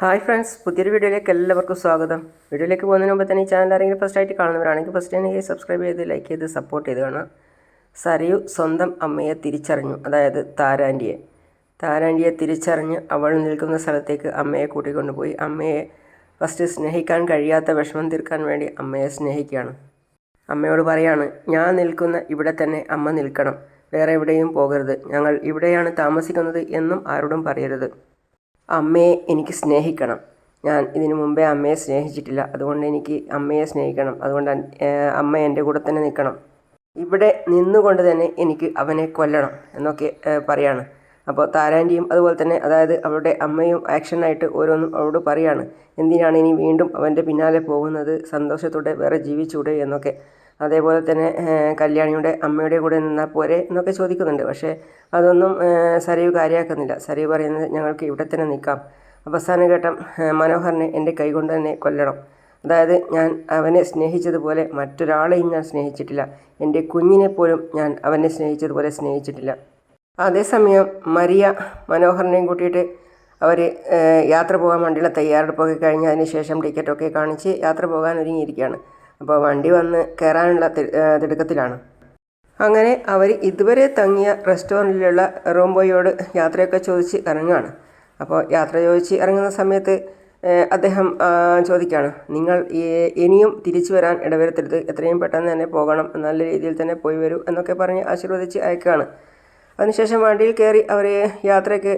Hi friends പുതിയൊരു വീഡിയോയിലേക്ക് എല്ലാവർക്കും സ്വാഗതം. വീഡിയോയിലേക്ക് പോകുന്നതിന് മുമ്പ് തന്നെ ഈ ചാനൽ ആരെങ്കിലും ഫസ്റ്റ് ആയിട്ട് കാണുന്നവരാണെങ്കിൽ ഫസ്റ്റ് തന്നെ സബ്സ്ക്രൈബ് ചെയ്ത് ലൈക്ക് ചെയ്ത് സപ്പോർട്ട് ചെയ്ത് കാണാം സരയു സ്വന്തം അമ്മയെ തിരിച്ചറിഞ്ഞു. അതായത് താരാൻഡിയെ താരാൻഡിയെ തിരിച്ചറിഞ്ഞ് അവൾ നിൽക്കുന്ന സ്ഥലത്തേക്ക് അമ്മയെ കൂട്ടിക്കൊണ്ടുപോയി അമ്മയെ ഫസ്റ്റ് സ്നേഹിക്കാൻ കഴിയാത്ത വിഷമം തീർക്കാൻ വേണ്ടി അമ്മയെ സ്നേഹിക്കുകയാണ്. അമ്മയോട് പറയാണ് ഞാൻ നിൽക്കുന്ന ഇവിടെ തന്നെ അമ്മ നിൽക്കണം. വേറെ എവിടെയും പോകരുത്. ഞങ്ങൾ ഇവിടെയാണ് താമസിക്കുന്നത് എന്നും ആരോടും പറയരുത്. അമ്മയെ എനിക്ക് സ്നേഹിക്കണം. ഞാൻ ഇതിനു മുമ്പേ അമ്മയെ സ്നേഹിച്ചിട്ടില്ല. അതുകൊണ്ട് എനിക്ക് അമ്മയെ സ്നേഹിക്കണം. അതുകൊണ്ട് അമ്മ എന്റെ കൂടെ തന്നെ നിൽക്കണം. ഇവിടെ നിന്നുകൊണ്ട് തന്നെ എനിക്ക് അവനെ കൊല്ലണം എന്നൊക്കെ പറയാണ്. അപ്പോൾ താരാന്റിയും അതുപോലെ തന്നെ അതായത് അവളുടെ അമ്മയും ആക്ഷനായിട്ട് ഓരോന്നും അവളോട് പറയാണ്. എന്തിനാണ് ഇനി വീണ്ടും അവന്റെ പിന്നാലെ പോകുന്നത്? സന്തോഷത്തോടെ വേറെ ജീവിച്ചൂടെ എന്നൊക്കെ. അതേപോലെ തന്നെ കല്യാണിയുടെ അമ്മയുടെ കൂടെ നിന്നാൽ പോരെ എന്നൊക്കെ ചോദിക്കുന്നുണ്ട്. പക്ഷേ അതൊന്നും സരീവ് കാര്യമാക്കുന്നില്ല സരീവ് പറയുന്നത് ഞങ്ങൾക്ക് ഇവിടെ തന്നെ നിൽക്കാം. അവസാന ഘട്ടം മനോഹറിനെ എന്റെ കൈകൊണ്ട് തന്നെ കൊല്ലണം. അതായത് ഞാൻ അവനെ സ്നേഹിച്ചതുപോലെ മറ്റൊരാളെയും ഞാൻ സ്നേഹിച്ചിട്ടില്ല. എന്റെ കുഞ്ഞിനെ പോലും ഞാൻ അവനെ സ്നേഹിച്ചതുപോലെ സ്നേഹിച്ചിട്ടില്ല. അതേസമയം മരിയ മനോഹറിനെയും കൂട്ടിയിട്ട് അവർ യാത്ര പോകാൻ വേണ്ടിയുള്ള തയ്യാറെടുപ്പൊക്കെ കഴിഞ്ഞ് അതിന് ശേഷം ടിക്കറ്റൊക്കെ കാണിച്ച് യാത്ര പോകാൻ ഒരുങ്ങിയിരിക്കുകയാണ്. അപ്പോൾ വണ്ടി വന്ന് കയറാനുള്ള തിടുക്കത്തിലാണ്. അങ്ങനെ അവർ ഇതുവരെ തങ്ങിയ റെസ്റ്റോറന്റിലുള്ള റൂം ബോയോട് യാത്രയൊക്കെ ചോദിച്ച് ഇറങ്ങുകയാണ് അപ്പോൾ യാത്ര ചോദിച്ച് ഇറങ്ങുന്ന സമയത്ത് അദ്ദേഹം ചോദിക്കുകയാണ് നിങ്ങൾ ഇനിയും തിരിച്ചു വരാൻ ഇടവരുത്തരുത്. എത്രയും പെട്ടെന്ന് തന്നെ പോകണം. നല്ല രീതിയിൽ തന്നെ പോയി വരൂ എന്നൊക്കെ പറഞ്ഞ് ആശീർവദിച്ച് അയക്കുകയാണ്. അതിനുശേഷം വണ്ടിയിൽ കയറി അവർ യാത്രയ്ക്ക്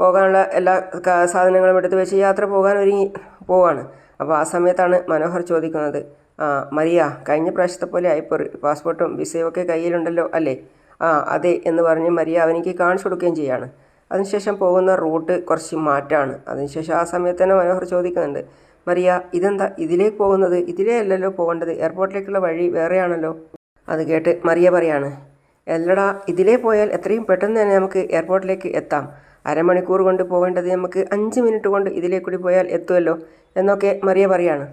പോകാനുള്ള എല്ലാ സാധനങ്ങളും എടുത്ത് വെച്ച് യാത്ര പോകാൻ ഒരുങ്ങി പോവാണ്. അപ്പോൾ ആ സമയത്താണ് മനോഹർ ചോദിക്കുന്നത് മരിയ കഴിഞ്ഞ പ്രാവശ്യത്തെ പോലെ ആയിപ്പോറി പാസ്പോർട്ടും വിസയും ഒക്കെ കയ്യിലുണ്ടല്ലോ അല്ലേ? ആ അതെ എന്ന് പറഞ്ഞ് മരിയ അവനിക്ക് കാണിച്ചു കൊടുക്കുകയും ചെയ്യാണ്. അതിനുശേഷം പോകുന്ന റൂട്ട് കുറച്ച് മാറ്റാണ്. അതിനുശേഷം ആ സമയത്ത് തന്നെ മനോഹർ ചോദിക്കുന്നുണ്ട് മരിയ ഇതെന്താ? ഇതിലേക്ക് പോകുന്നത്? ഇതിലേ അല്ലല്ലോ പോകേണ്ടത്? എയർപോർട്ടിലേക്കുള്ള വഴി വേറെയാണല്ലോ? അത് കേട്ട് മറിയ പറയാണ് എല്ലടാ ഇതിലേ പോയാൽ എത്രയും പെട്ടെന്ന് തന്നെ നമുക്ക് എയർപോർട്ടിലേക്ക് എത്താം. അരമണിക്കൂർ കൊണ്ട് പോകേണ്ടത് നമുക്ക് അഞ്ച് മിനിറ്റ് കൊണ്ട് ഇതിലേ കൂടി പോയാൽ എത്തുമല്ലോ എന്നൊക്കെ മറിയ പറയാണ്.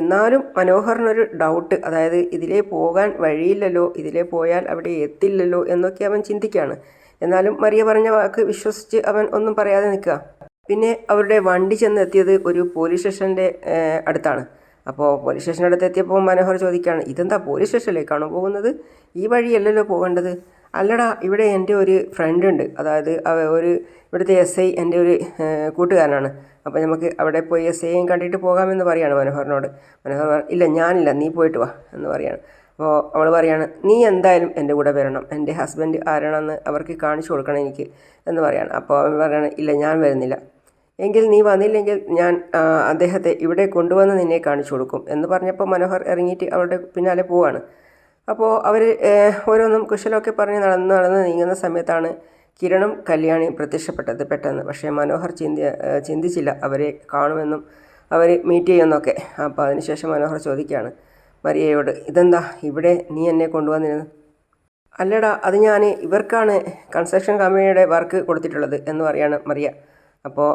എന്നാലും മനോഹറിനൊരു ഡൗട്ട് അതായത് ഇതിലേ പോകാൻ വഴിയില്ലല്ലോ ഇതിലേ പോയാൽ അവിടെ എത്തില്ലല്ലോ എന്നൊക്കെ അവൻ ചിന്തിക്കുകയാണ് എന്നാലും മറിയ പറഞ്ഞ വാക്ക് വിശ്വസിച്ച് അവൻ ഒന്നും പറയാതെ നിൽക്കുക. പിന്നെ അവരുടെ വണ്ടി ചെന്നെത്തിയത് ഒരു പോലീസ് സ്റ്റേഷന്റെ അടുത്താണ്. അപ്പോൾ പോലീസ് സ്റ്റേഷന്റെ അടുത്ത് എത്തിയപ്പോൾ മനോഹർ ചോദിക്കുകയാണ് ഇതെന്താ പോലീസ് സ്റ്റേഷനിലേക്കാണോ പോകുന്നത്? ഈ വഴിയല്ലല്ലോ പോകേണ്ടത്? അല്ലടാ ഇവിടെ എന്റെ ഒരു ഫ്രണ്ട് ഉണ്ട്. അതായത് ഒരു ഇവിടുത്തെ എസ് ഐ എന്റെ ഒരു കൂട്ടുകാരനാണ്. അപ്പോൾ നമുക്ക് അവിടെ പോയി എസ് ഐയും കണ്ടിട്ട് പോകാമെന്ന് പറയാണ് മനോഹറിനോട്. മനോഹർ ഇല്ല ഞാനില്ല നീ പോയിട്ട് വാ എന്ന് പറയാണ്. അപ്പോൾ അവൾ പറയാണ് നീ എന്തായാലും എന്റെ കൂടെ വരണം. എന്റെ ഹസ്ബൻഡ് ആരാണെന്ന് അവർക്ക് കാണിച്ചു കൊടുക്കണം എനിക്ക് എന്ന് പറയാണ്. അപ്പോൾ അവൻ പറയാണ് ഇല്ല ഞാൻ വരുന്നില്ല. എങ്കിൽ നീ വന്നില്ലെങ്കിൽ ഞാൻ അദ്ദേഹത്തെ ഇവിടെ കൊണ്ടുവന്ന് നിന്നെ കാണിച്ചു കൊടുക്കും എന്ന് പറഞ്ഞപ്പോൾ മനോഹർ ഇറങ്ങിയിട്ട് അവളുടെ പിന്നാലെ പോവാണ്. അപ്പോൾ അവർ ഓരോന്നും കുശലമൊക്കെ പറഞ്ഞ് നടന്ന് നടന്ന് നീങ്ങുന്ന സമയത്താണ് കിരണും കല്യാണിയും പ്രത്യക്ഷപ്പെട്ടത് പെട്ടെന്ന്. പക്ഷേ മനോഹർ ചിന്തി ചിന്തിച്ചില്ല അവരെ കാണുമെന്നും അവർ മീറ്റ് ചെയ്യുമെന്നൊക്കെ. അപ്പോൾ അതിനുശേഷം മനോഹർ ചോദിക്കുകയാണ് മരിയയോട് ഇതെന്താ ഇവിടെ നീ എന്നെ കൊണ്ടുവന്നിരുന്നു? അല്ലടാ അത് ഞാൻ ഇവർക്കാണ് കൺസ്ട്രക്ഷൻ കമ്പനിയുടെ വർക്ക് കൊടുത്തിട്ടുള്ളത് എന്ന് പറയാണ് മറിയ അപ്പോൾ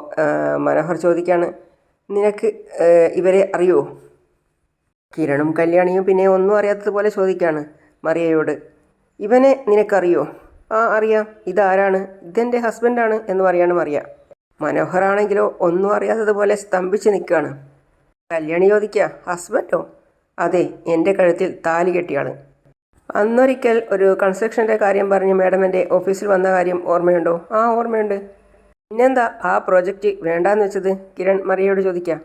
മനോഹർ ചോദിക്കുകയാണ് നിനക്ക് ഇവരെ അറിയുമോ കിരണും കല്യാണിയും പിന്നെ ഒന്നും അറിയാത്തതുപോലെ ചോദിക്കുകയാണ് മറിയയോട്. ഇവനെ നിനക്കറിയോ? ആ അറിയാം. ഇതാരാണ്? ഇതെന്റെ ഹസ്ബൻഡാണ് എന്ന് പറയാണ് മറിയ. മനോഹറാണെങ്കിലോ ഒന്നും അറിയാത്തതുപോലെ സ്തംഭിച്ച് നിൽക്കുകയാണ്. കല്യാണി ചോദിക്കുക ഹസ്ബൻഡോ? അതെ എന്റെ കഴുത്തിൽ താലി കെട്ടിയാണ്. അന്നൊരിക്കൽ ഒരു കൺസ്ട്രക്ഷന്റെ കാര്യം പറഞ്ഞ് മാഡം എന്റെ ഓഫീസിൽ വന്ന കാര്യം ഓർമ്മയുണ്ടോ? ആ ഓർമ്മയുണ്ട്. പിന്നെന്താ ആ പ്രോജക്റ്റ് വേണ്ടാന്ന് വെച്ചത്? കിരൺ മറിയയോട് ചോദിക്കാം.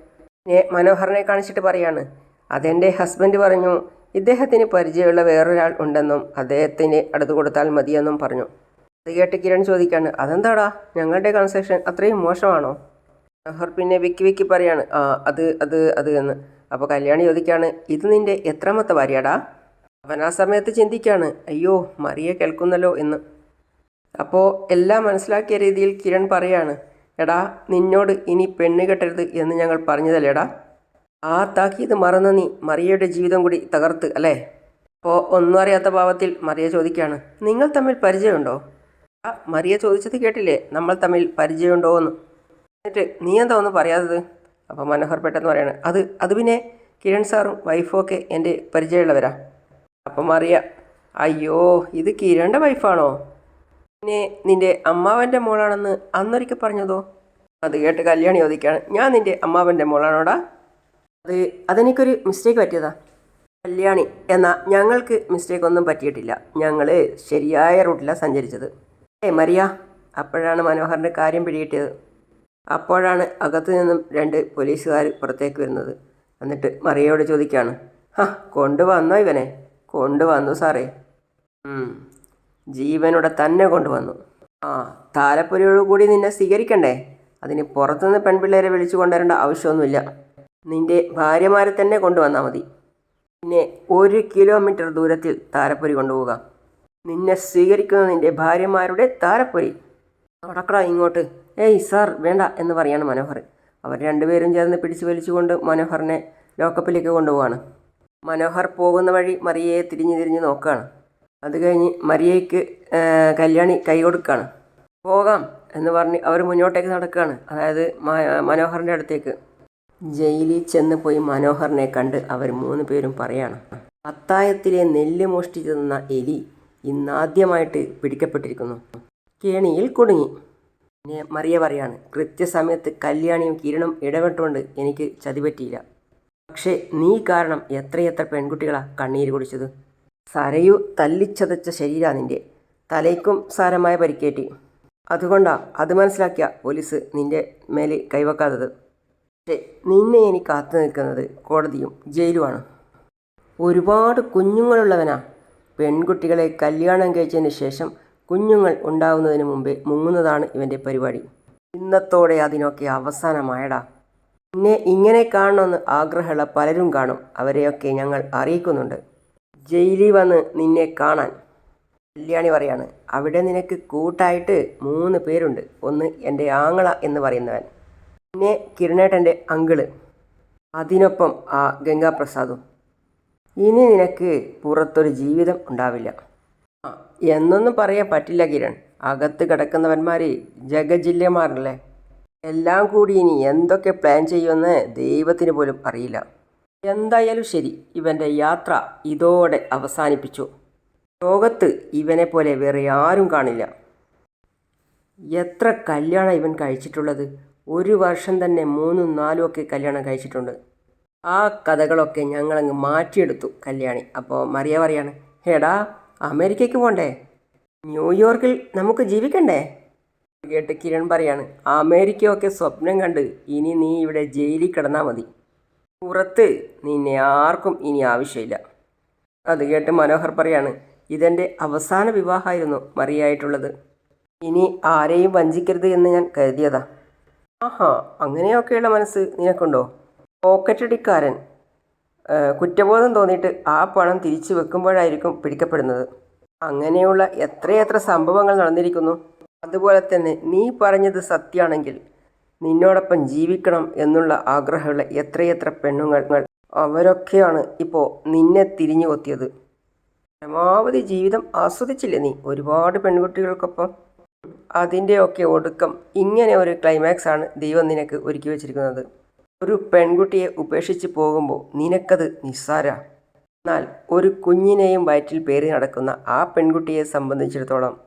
പിന്നെ മനോഹറിനെ കാണിച്ചിട്ട് പറയാണ്. അതെന്റെ ഹസ്ബൻഡ് പറഞ്ഞു ഇദ്ദേഹത്തിന് പരിചയമുള്ള വേറൊരാൾ ഉണ്ടെന്നും അദ്ദേഹത്തിന് അടുത്ത് കൊടുത്താൽ മതിയെന്നും പറഞ്ഞു. അത് കേട്ട് കിരൺ ചോദിക്കാണ് അതെന്താടാ? ഞങ്ങളുടെ കൺസ്ട്രക്ഷൻ അത്രയും മോശമാണോ? മനോഹർ പിന്നെ വിക്കി വിക്കി പറയാണ് ആ അത് അത് അത് എന്ന്. അപ്പോൾ കല്യാണി ചോദിക്കാണ് ഇത് നിന്റെ എത്രാമത്തെ ഭാര്യയാടാ? അവൻ ആ സമയത്ത് ചിന്തിക്കാണ് അയ്യോ മറിയ കേൾക്കുന്നല്ലോ എന്ന്. അപ്പോൾ എല്ലാം മനസ്സിലാക്കിയ രീതിയിൽ കിരൺ പറയാണ് എടാ നിന്നോട് ഇനി പെണ്ണ് കെട്ടരുത് എന്ന് ഞങ്ങൾ പറഞ്ഞതല്ലേടാ? ആ താക്കീത് മറന്ന നീ മറിയയുടെ ജീവിതം കൂടി തകർത്ത് അല്ലേ? അപ്പോൾ ഒന്നും അറിയാത്ത ഭാവത്തിൽ മറിയ ചോദിക്കുകയാണ് നിങ്ങൾ തമ്മിൽ പരിചയമുണ്ടോ? ആ മറിയ ചോദിച്ചത് കേട്ടില്ലേ? നമ്മൾ തമ്മിൽ പരിചയമുണ്ടോ എന്ന്. എന്നിട്ട് നീ എന്താ ഒന്നും പറയാത്തത്? അപ്പോൾ മനോഹർ പെട്ടെന്ന് പറയാണ് അത് അത് പിന്നെ കിരൺ സാറും വൈഫും ഒക്കെ എന്റെ പരിചയമുള്ളവരാ. അപ്പം മറിയ അയ്യോ ഇത് കിരണിന്റെ വൈഫാണോ? പിന്നെ നിന്റെ അമ്മാവന്റെ മോളാണെന്ന് അന്നൊരിക്കൽ പറഞ്ഞതോ? അത് കേട്ട് കല്യാണി ചോദിക്കുകയാണ് ഞാൻ നിന്റെ അമ്മാവന്റെ മോളാണോടാ? അത് അതെനിക്കൊരു മിസ്റ്റേക്ക് പറ്റിയതാ. കല്യാണി എന്നാൽ ഞങ്ങൾക്ക് മിസ്റ്റേക്ക് ഒന്നും പറ്റിയിട്ടില്ല. ഞങ്ങൾ ശരിയായ റൂട്ടിലാണ് സഞ്ചരിച്ചത്. ഏ മറിയ അപ്പോഴാണ് മനോഹറിന്റെ കാര്യം പിടികിട്ടിയത്. അപ്പോഴാണ് അകത്തു നിന്നും രണ്ട് പോലീസുകാർ പുറത്തേക്ക് വരുന്നത്. എന്നിട്ട് മറിയയോട് ചോദിക്കുകയാണ് ഹാ കൊണ്ടുവന്നോ ഇവനെ? കൊണ്ടുവന്നു സാറേ. ജീവനോടെ തന്നെ കൊണ്ടുവന്നു. ആ താലപ്പൊലിയോട് കൂടി നിന്നെ സ്വീകരിക്കണ്ടേ? അതിന് പുറത്തുനിന്ന് പെൺപിള്ളേരെ വിളിച്ചു കൊണ്ടുവരേണ്ട ആവശ്യമൊന്നുമില്ല. നിന്റെ ഭാര്യമാരെ തന്നെ കൊണ്ടുവന്നാൽ മതി. പിന്നെ ഒരു കിലോമീറ്റർ ദൂരത്തിൽ താരപ്പൊരി കൊണ്ടുപോകാം നിന്നെ സ്വീകരിക്കുന്ന നിന്റെ ഭാര്യമാരുടെ താരപ്പൊരി. നടക്കടാ ഇങ്ങോട്ട്. ഏയ് സാർ വേണ്ട എന്ന് പറയാണ് മനോഹർ. അവർ രണ്ടുപേരും ചേർന്ന് പിടിച്ചു വലിച്ചുകൊണ്ട് മനോഹറിനെ ലോക്കപ്പിലേക്ക് കൊണ്ടുപോവാണ്. മനോഹർ പോകുന്ന വഴി മറിയയെ തിരിഞ്ഞു തിരിഞ്ഞ് നോക്കുകയാണ് അത് കഴിഞ്ഞ് മറിയയ്ക്ക് കല്യാണി കൈ കൊടുക്കുകയാണ് പോകാം എന്ന് പറഞ്ഞ് അവർ മുന്നോട്ടേക്ക് നടക്കുകയാണ് അതായത് മനോഹറിന്റെ അടുത്തേക്ക്. ജയിലിൽ ചെന്ന് പോയി മനോഹറിനെ കണ്ട് അവർ മൂന്ന് പേരും പറയാണ് അത്തായത്തിലെ നെല്ല് മോഷ്ടിച്ചു തന്ന എലി ഇന്നാദ്യമായിട്ട് പിടിക്കപ്പെട്ടിരിക്കുന്നു. കേണിയിൽ കുടുങ്ങി. പിന്നെ മറിയ പറയാണ് കൃത്യസമയത്ത് കല്യാണിയും കിരണും ഇടപെട്ടുകൊണ്ട് എനിക്ക് ചതിപറ്റിയില്ല. പക്ഷേ നീ കാരണം എത്രയെത്ര പെൺകുട്ടികളാ കണ്ണീര് കുടിച്ചത്? സരയു തല്ലിച്ചതച്ച ശരീരാ നിന്റെ തലയ്ക്കും സാരമായ പരിക്കേറ്റി. അതുകൊണ്ടാ അത് മനസ്സിലാക്കിയ പോലീസ് നിന്റെ മേലെ കൈവക്കാത്തത്. നിന്നെ ഇനി കാത്തു നിൽക്കുന്നത് കോടതിയും ജയിലുമാണ്. ഒരുപാട് കുഞ്ഞുങ്ങളുള്ളവനാ. പെൺകുട്ടികളെ കല്യാണം കഴിച്ചതിന് ശേഷം കുഞ്ഞുങ്ങൾ ഉണ്ടാവുന്നതിന് മുമ്പേ മുങ്ങുന്നതാണ് ഇവന്റെ പരിപാടി. ഇന്നത്തോടെ അതിനൊക്കെ അവസാനമായടാ. നിന്നെ ഇങ്ങനെ കാണണമെന്ന് ആഗ്രഹമുള്ള പലരും കാണും. അവരെയൊക്കെ ഞങ്ങൾ അറിയിക്കുന്നുണ്ട്. ജയിലിൽ വന്ന് നിന്നെ കാണാൻ. കല്യാണി പറയാണ് അവിടെ നിനക്ക് കൂട്ടായിട്ട് മൂന്ന് പേരുണ്ട്. ഒന്ന് എന്റെ ആങ്ങള എന്ന് പറയുന്നവൻ. പിന്നെ കിരണേട്ടന്റെ അങ്കിൾ. അതിനൊപ്പം ആ ഗംഗാപ്രസാദും. ഇനി നിനക്ക് പുറത്തൊരു ജീവിതം ഉണ്ടാവില്ല. എന്നൊന്നും പറയാൻ പറ്റില്ല കിരൺ. അകത്ത് കിടക്കുന്നവന്മാർ ജഗജില്ലമാരല്ലേ എല്ലാം കൂടി ഇനി എന്തൊക്കെ പ്ലാൻ ചെയ്യുമെന്ന് ദൈവത്തിന് പോലും അറിയില്ല. എന്തായാലും ശരി ഇവന്റെ യാത്ര ഇതോടെ അവസാനിപ്പിച്ചു. ലോകത്ത് ഇവനെ പോലെ വേറെ ആരും കാണില്ല. എത്ര കല്യാണം ഇവൻ കഴിച്ചിട്ടുള്ളത്? ഒരു വർഷം തന്നെ മൂന്നും നാലും ഒക്കെ കല്യാണം കഴിച്ചിട്ടുണ്ട്. ആ കഥകളൊക്കെ ഞങ്ങളങ്ങ് മാറ്റിയെടുത്തു കല്യാണി. അപ്പോൾ മറിയ പറയാണ് ഹേടാ അമേരിക്കയ്ക്ക് പോണ്ടേ? ന്യൂയോർക്കിൽ നമുക്ക് ജീവിക്കണ്ടേ? കേട്ട് കിരൺ പറയാണ് അമേരിക്കയൊക്കെ സ്വപ്നം കണ്ട് ഇനി നീ ഇവിടെ ജയിലിൽ കിടന്നാൽ മതി. പുറത്ത് നിന്നെ ആർക്കും ഇനി ആവശ്യമില്ല. അത് കേട്ട് മനോഹർ പറയാണ് ഇതെന്റെ അവസാന വിവാഹമായിരുന്നു മറിയായിട്ടുള്ളത് ഇനി ആരെയും വഞ്ചിക്കരുത് എന്ന് ഞാൻ കരുതിയതാ. ആഹാ അങ്ങനെയൊക്കെയുള്ള മനസ്സ് നിനക്കുണ്ടോ? പോക്കറ്റടിക്കാരൻ. കുറ്റബോധം തോന്നിയിട്ട് ആ പണം തിരിച്ചു വെക്കുമ്പോഴായിരിക്കും പിടിക്കപ്പെടുന്നത്. അങ്ങനെയുള്ള എത്രയെത്ര സംഭവങ്ങൾ നടന്നിരിക്കുന്നു? അതുപോലെ തന്നെ നീ പറഞ്ഞത് സത്യമാണെങ്കിൽ നിന്നോടൊപ്പം ജീവിക്കണം എന്നുള്ള ആഗ്രഹമുള്ള എത്രയെത്ര പെണ്ണുങ്ങൾ അവരൊക്കെയാണ് ഇപ്പോൾ നിന്നെ തിരിഞ്ഞു കൊത്തിയത് പരമാവധി ജീവിതം ആസ്വദിച്ചില്ലേ നീ ഒരുപാട് പെൺകുട്ടികൾക്കൊപ്പം? അതിന്റെയൊക്കെ ഒടുക്കം ഇങ്ങനെ ഒരു ക്ലൈമാക്സ് ആണ് ദൈവം നിനക്ക് ഒരുക്കി വെച്ചിരിക്കുന്നത്. ഒരു പെൺകുട്ടിയെ ഉപേക്ഷിച്ച് പോകുമ്പോൾ നിനക്കത് നിസ്സാര. എന്നാൽ ഒരു കുഞ്ഞിനെയും വയറ്റിൽ പേറി നടക്കുന്ന ആ പെൺകുട്ടിയെ സംബന്ധിച്ചിടത്തോളം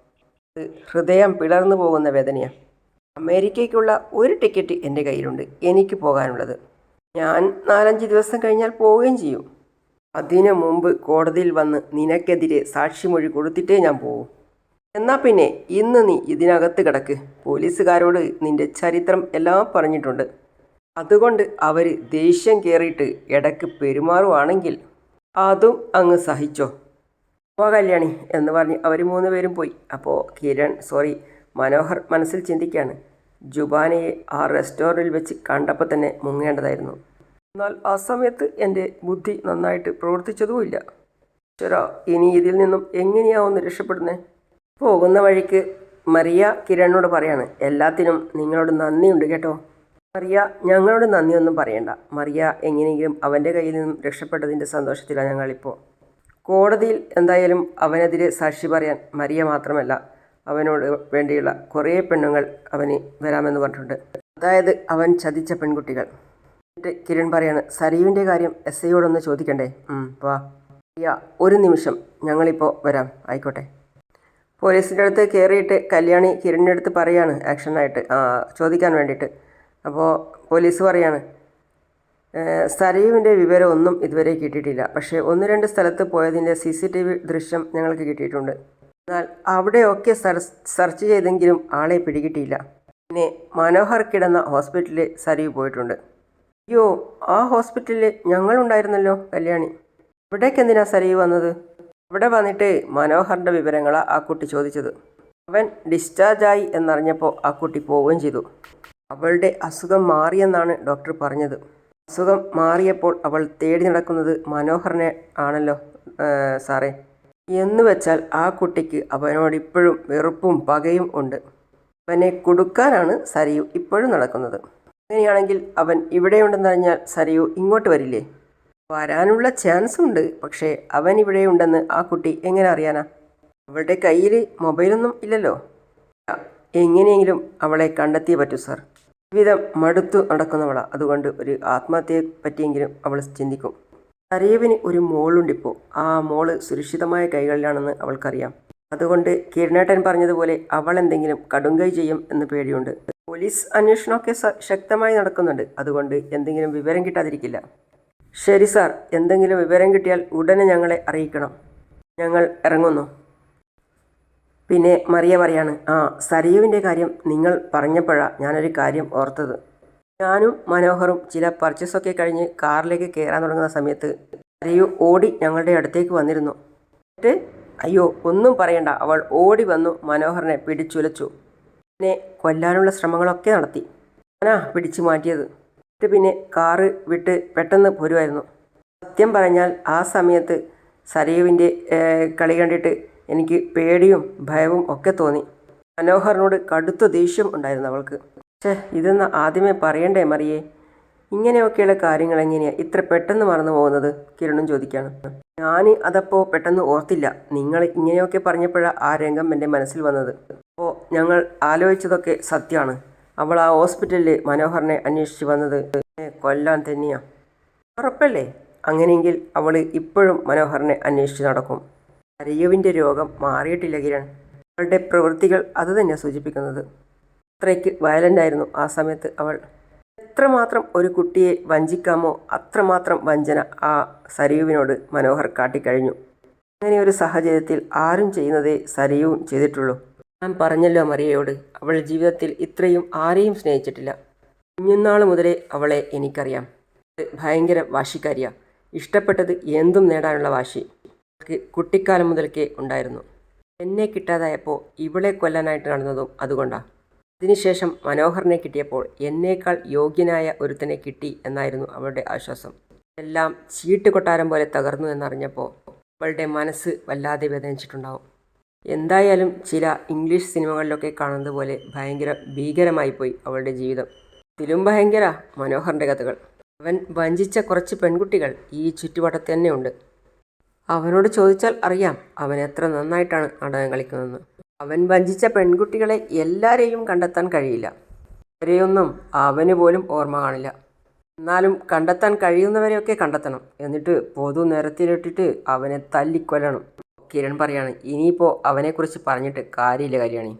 ഹൃദയം പിളർന്നു പോകുന്ന വേദനയാണ് അമേരിക്കയ്ക്കുള്ള ഒരു ടിക്കറ്റ് എന്റെ കയ്യിലുണ്ട്. എനിക്ക് പോകാനുള്ളത്. ഞാൻ നാലഞ്ച് ദിവസം കഴിഞ്ഞാൽ പോവുകയും ചെയ്യും. അതിനു മുമ്പ് കോടതിയിൽ വന്ന് നിനക്കെതിരെ സാക്ഷിമൊഴി കൊടുത്തിട്ടേ ഞാൻ പോകൂ എന്നാൽ പിന്നെ ഇന്ന് നീ ഇതിനകത്ത് കിടക്ക്. പോലീസുകാരോട് നിന്റെ ചരിത്രം എല്ലാം പറഞ്ഞിട്ടുണ്ട്. അതുകൊണ്ട് അവർ ദേഷ്യം കയറിയിട്ട് ഇടയ്ക്ക് പെരുമാറുവാണെങ്കിൽ അതും അങ്ങ് സഹിച്ചോ. പോ കല്യാണി എന്ന് പറഞ്ഞ് അവർ മൂന്ന് പേരും പോയി. അപ്പോൾ കിരൺ സോറി മനോഹർ മനസ്സിൽ ചിന്തിക്കുകയാണ് ജുബാനയെ ആ റെസ്റ്റോറന്റിൽ വെച്ച് കണ്ടപ്പോൾ തന്നെ മുങ്ങേണ്ടതായിരുന്നു. എന്നാൽ ആ സമയത്ത് എന്റെ ബുദ്ധി നന്നായിട്ട് പ്രവർത്തിച്ചതുമില്ല. ശരാ ഇനി ഇതിൽ നിന്നും എങ്ങനെയാവുമെന്ന് രക്ഷപ്പെടുന്നേ? പോകുന്ന വഴിക്ക് മറിയ കിരണിനോട് പറയാണ്. എല്ലാത്തിനും നിങ്ങളോട് നന്ദിയുണ്ട് കേട്ടോ. മറിയ ഞങ്ങളോട് നന്ദിയൊന്നും പറയണ്ട. മറിയ എങ്ങനെയെങ്കിലും അവന്റെ കയ്യിൽ നിന്നും രക്ഷപ്പെട്ടതിന്റെ സന്തോഷത്തിലാണ് ഞങ്ങളിപ്പോൾ കോടതിയിൽ എന്തായാലും അവനെതിരെ സാക്ഷി പറയാൻ മറിയ മാത്രമല്ല അവനോട് വേണ്ടിയുള്ള കുറേ പെണ്ണുങ്ങൾ അവന് വരാമെന്ന് പറഞ്ഞിട്ടുണ്ട്. അതായത് അവൻ ചതിച്ച പെൺകുട്ടികൾ. എന്നിട്ട് കിരൺ പറയാണ് സരീവിന്റെ കാര്യം എസ് ഐയോടൊന്ന് ചോദിക്കണ്ടേ? വാ. യാ ഒരു നിമിഷം ഞങ്ങളിപ്പോൾ വരാം. ആയിക്കോട്ടെ. പോലീസിന്റെ അടുത്ത് കയറിയിട്ട് കല്യാണി കിരണിന്റെ അടുത്ത് പറയാണ് ആക്ഷനായിട്ട് ചോദിക്കാൻ വേണ്ടിയിട്ട്. അപ്പോൾ പോലീസ് പറയാണ് സരയുവിന്റെ സരീവിന്റെ വിവരം ഇതുവരെ കിട്ടിയിട്ടില്ല. പക്ഷേ ഒന്ന് രണ്ട് സ്ഥലത്ത് പോയതിന്റെ സി സി ടി വി ദൃശ്യം ഞങ്ങൾക്ക് കിട്ടിയിട്ടുണ്ട്. എന്നാൽ അവിടെയൊക്കെ സർച്ച് ചെയ്തെങ്കിലും ആളെ പിടികിട്ടിയില്ല. പിന്നെ മനോഹർ കിടന്ന ഹോസ്പിറ്റലിൽ സരീവ് പോയിട്ടുണ്ട്. അയ്യോ ആ ഹോസ്പിറ്റലിൽ ഞങ്ങളുണ്ടായിരുന്നല്ലോ കല്യാണി. ഇവിടേക്ക് എന്തിനാ സരീവ് വന്നത്? ഇവിടെ വന്നിട്ട് മനോഹറിന്റെ വിവരങ്ങളാണ് ആ കുട്ടി ചോദിച്ചത്. അവൻ ഡിസ്ചാർജായി എന്നറിഞ്ഞപ്പോൾ ആ കുട്ടി പോവുകയും ചെയ്തു. അവളുടെ അസുഖം മാറിയെന്നാണ് ഡോക്ടർ പറഞ്ഞത്. അസുഖം മാറിയപ്പോൾ അവൾ തേടി നടക്കുന്നത് മനോഹറിനെ ആണല്ലോ സാറേ. എന്ന് വെച്ചാൽ ആ കുട്ടിക്ക് അവനോട് ഇപ്പോഴും വെറുപ്പും പകയും ഉണ്ട്. അവനെ കൊടുക്കാനാണ് സരിയു ഇപ്പോഴും നടക്കുന്നത്. അങ്ങനെയാണെങ്കിൽ അവൻ ഇവിടെയുണ്ടെന്നറിഞ്ഞാൽ സരിയു ഇങ്ങോട്ട് വരില്ലേ? വരാനുള്ള ചാൻസ് ഉണ്ട്. പക്ഷേ അവൻ ഇവിടെ ഉണ്ടെന്ന് ആ കുട്ടി എങ്ങനെ അറിയാനാ? അവളുടെ കയ്യിൽ മൊബൈലൊന്നും ഇല്ലല്ലോ. എങ്ങനെയെങ്കിലും അവളെ കണ്ടെത്തിയേ പറ്റൂ സാർ ജീവിതം മടുത്തു നടക്കുന്നവളാ. അതുകൊണ്ട് ഒരു ആത്മഹത്യയെ പറ്റിയെങ്കിലും അവൾ ചിന്തിക്കും. അറിയവിന് ഒരു മോളുണ്ടിപ്പോൾ ആ മോൾ സുരക്ഷിതമായ കൈകളിലാണെന്ന് അവൾക്കറിയാം. അതുകൊണ്ട് കിരണേട്ടൻ പറഞ്ഞതുപോലെ അവൾ എന്തെങ്കിലും കടുങ്കൈ ചെയ്യും എന്ന് പേടിയുണ്ട്. പോലീസ് അന്വേഷണമൊക്കെ ശക്തമായി നടക്കുന്നുണ്ട്. അതുകൊണ്ട് എന്തെങ്കിലും വിവരം കിട്ടാതിരിക്കില്ല. ശരി സാർ. എന്തെങ്കിലും വിവരം കിട്ടിയാൽ ഉടനെ ഞങ്ങളെ അറിയിക്കണം. ഞങ്ങൾ ഇറങ്ങുന്നു. പിന്നെ മറിയ പറയാണ് ആ സരയുവിന്റെ കാര്യം നിങ്ങൾ പറഞ്ഞപ്പോഴാണ് ഞാനൊരു കാര്യം ഓർത്തത്. ഞാനും മനോഹറും ചില പർച്ചേസൊക്കെ കഴിഞ്ഞ് കാറിലേക്ക് കയറാൻ തുടങ്ങുന്ന സമയത്ത് സരയു ഓടി ഞങ്ങളുടെ അടുത്തേക്ക് വന്നിരുന്നു. എന്നിട്ട് അയ്യോ ഒന്നും പറയണ്ട. അവൾ ഓടി വന്നു മനോഹറിനെ പിടിച്ചുലച്ചു. പിന്നെ കൊല്ലാനുള്ള ശ്രമങ്ങളൊക്കെ നടത്തി. ഞാനാ പിടിച്ചു മാറ്റിയത്. പിന്നെ കാറ് വിട്ട് പെട്ടെന്ന് പോരുമായിരുന്നു സത്യം പറഞ്ഞാൽ ആ സമയത്ത് സരയുവിന്റെ കളി കണ്ടിട്ട് എനിക്ക് പേടിയും ഭയവും ഒക്കെ തോന്നി. മനോഹറിനോട് കടുത്ത ദേഷ്യം ഉണ്ടായിരുന്നു അവൾക്ക്. ഛേ ഇതെന്ന് ആദ്യമേ പറയണ്ടേ മറിയേ? ഇങ്ങനെയൊക്കെയുള്ള കാര്യങ്ങൾ എങ്ങനെയാണ് ഇത്ര പെട്ടെന്ന് മറന്നു പോകുന്നത്? കിരണും ചോദിക്കാണ്. ഞാൻ അതപ്പോൾ പെട്ടെന്ന് ഓർത്തില്ല. നിങ്ങൾ ഇങ്ങനെയൊക്കെ പറഞ്ഞപ്പോഴാണ് ആ രംഗം എന്റെ മനസ്സിൽ വന്നത്. അപ്പോൾ ഞങ്ങൾ ആലോചിച്ചതൊക്കെ സത്യമാണ്. അവൾ ആ ഹോസ്പിറ്റലിൽ മനോഹറിനെ അന്വേഷിച്ച് വന്നത് കൊല്ലാൻ തന്നെയാ. ഉറപ്പല്ലേ? അങ്ങനെയെങ്കിൽ അവൾ ഇപ്പോഴും മനോഹറിനെ അന്വേഷിച്ച് നടക്കും. അരിയുവിന്റെ രോഗം മാറിയിട്ടില്ല കിരൺ. അവളുടെ പ്രവൃത്തികൾ അത് തന്നെ സൂചിപ്പിക്കുന്നത്. അത്രയ്ക്ക് വയലന്റ് ആയിരുന്നു ആ സമയത്ത് അവൾ. എത്രമാത്രം ഒരു കുട്ടിയെ വഞ്ചിക്കാമോ അത്രമാത്രം വഞ്ചന ആ സരയുവിനോട് മനോഹർ കാട്ടിക്കഴിഞ്ഞു. അങ്ങനെ ഒരു സാഹചര്യത്തിൽ ആരും ചെയ്യുന്നതേ സരയുവും ചെയ്തിട്ടുള്ളൂ. ഞാൻ പറഞ്ഞല്ലോ മറിയയോട് അവൾ ജീവിതത്തിൽ ഇത്രയും ആരെയും സ്നേഹിച്ചിട്ടില്ല. കുഞ്ഞുനാൾ മുതലേ അവളെ എനിക്കറിയാം. ഭയങ്കര വാശിക്കാരിയാ. ഇഷ്ടപ്പെട്ടത് എന്തും നേടാനുള്ള വാശി കുട്ടിക്കാലം മുതൽക്കേ ഉണ്ടായിരുന്നു. എന്നെ കിട്ടാതായപ്പോൾ ഇവളെ കൊല്ലാനായിട്ട് നടന്നതും അതുകൊണ്ടാണ് അതിനുശേഷം മനോഹറിനെ കിട്ടിയപ്പോൾ എന്നേക്കാൾ യോഗ്യനായ ഒരുത്തനെ കിട്ടി എന്നായിരുന്നു അവളുടെ ആശ്വാസം. എല്ലാം ചീട്ട് കൊട്ടാരം പോലെ തകർന്നു എന്നറിഞ്ഞപ്പോൾ അവളുടെ മനസ്സ് വല്ലാതെ വേദനിച്ചിട്ടുണ്ടാവും. എന്തായാലും ചില ഇംഗ്ലീഷ് സിനിമകളിലൊക്കെ കാണുന്നത് പോലെ ഭയങ്കര ഭീകരമായിപ്പോയി അവളുടെ ജീവിതം. ഇതിലും ഭയങ്കര മനോഹറിന്റെ കഥകൾ. അവൻ വഞ്ചിച്ച കുറച്ച് പെൺകുട്ടികൾ ഈ ചുറ്റുവട്ടത്ത് തന്നെയുണ്ട് അവനോട് ചോദിച്ചാൽ അറിയാം അവൻ എത്ര നന്നായിട്ടാണ് നാടകം കളിക്കുന്നതെന്ന്. അവൻ വഞ്ചിച്ച പെൺകുട്ടികളെ എല്ലാവരെയും കണ്ടെത്താൻ കഴിയില്ല. അവരെയൊന്നും അവന് പോലും ഓർമ്മ കാണില്ല. എന്നാലും കണ്ടെത്താൻ കഴിയുന്നവരെയൊക്കെ കണ്ടെത്തണം. എന്നിട്ട് പൊതു നിരത്തിലിട്ടിട്ട് അവനെ തല്ലിക്കൊല്ലണം. കിരൺ പറയാണ് ഇനിയിപ്പോൾ അവനെക്കുറിച്ച് പറഞ്ഞിട്ട് കാര്യമില്ല കല്യാണി.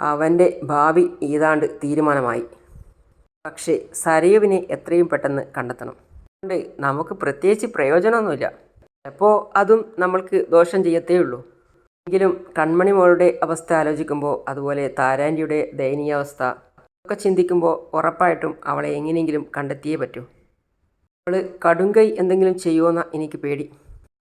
അവന്റെ ഭാവി ഏതാണ്ട് തീരുമാനമായി. പക്ഷേ സരയുവിനെ എത്രയും പെട്ടെന്ന് കണ്ടെത്തണം. അതുകൊണ്ട് നമുക്ക് പ്രത്യേകിച്ച് പ്രയോജനമൊന്നുമില്ല. അപ്പോൾ അതും നമ്മൾക്ക് ദോഷം ചെയ്യത്തേ ഉള്ളൂ എങ്കിലും കൺമണി മോളുടെ അവസ്ഥ ആലോചിക്കുമ്പോൾ അതുപോലെ താരാന്റിയുടെ ദയനീയാവസ്ഥ ഒക്കെ ചിന്തിക്കുമ്പോൾ ഉറപ്പായിട്ടും അവളെ എങ്ങനെയെങ്കിലും കണ്ടെത്തിയേ പറ്റൂ. അവൾ കടുങ്കൈ എന്തെങ്കിലും ചെയ്യുമെന്ന എനിക്ക് പേടി.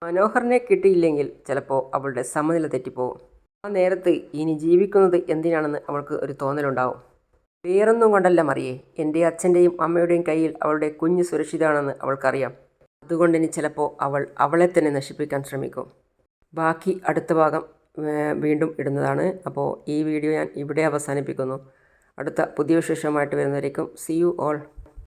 മനോഹറിനെ കിട്ടിയില്ലെങ്കിൽ ചിലപ്പോൾ അവളുടെ സമനില തെറ്റിപ്പോവും. ആ നേരത്ത് ഇനി ജീവിക്കുന്നത് എന്തിനാണെന്ന് അവൾക്ക് ഒരു തോന്നലുണ്ടാവും. വേറൊന്നും കൊണ്ടല്ല മറിയേ എന്റെ അച്ഛന്റെയും അമ്മയുടെയും കയ്യിൽ അവളുടെ കുഞ്ഞ് സുരക്ഷിതമാണെന്ന് അവൾക്കറിയാം. അതുകൊണ്ട് ഇനി ചിലപ്പോൾ അവൾ അവളെ തന്നെ നശിപ്പിക്കാൻ ശ്രമിക്കും. ബാക്കി അടുത്ത ഭാഗം വീണ്ടും ഇടുന്നതാണ്. അപ്പോൾ ഈ വീഡിയോ ഞാൻ ഇവിടെ അവസാനിപ്പിക്കുന്നു. അടുത്ത പുതിയ വിശേഷമായിട്ട് വരുന്നവരേക്കും സി യു ഓൾ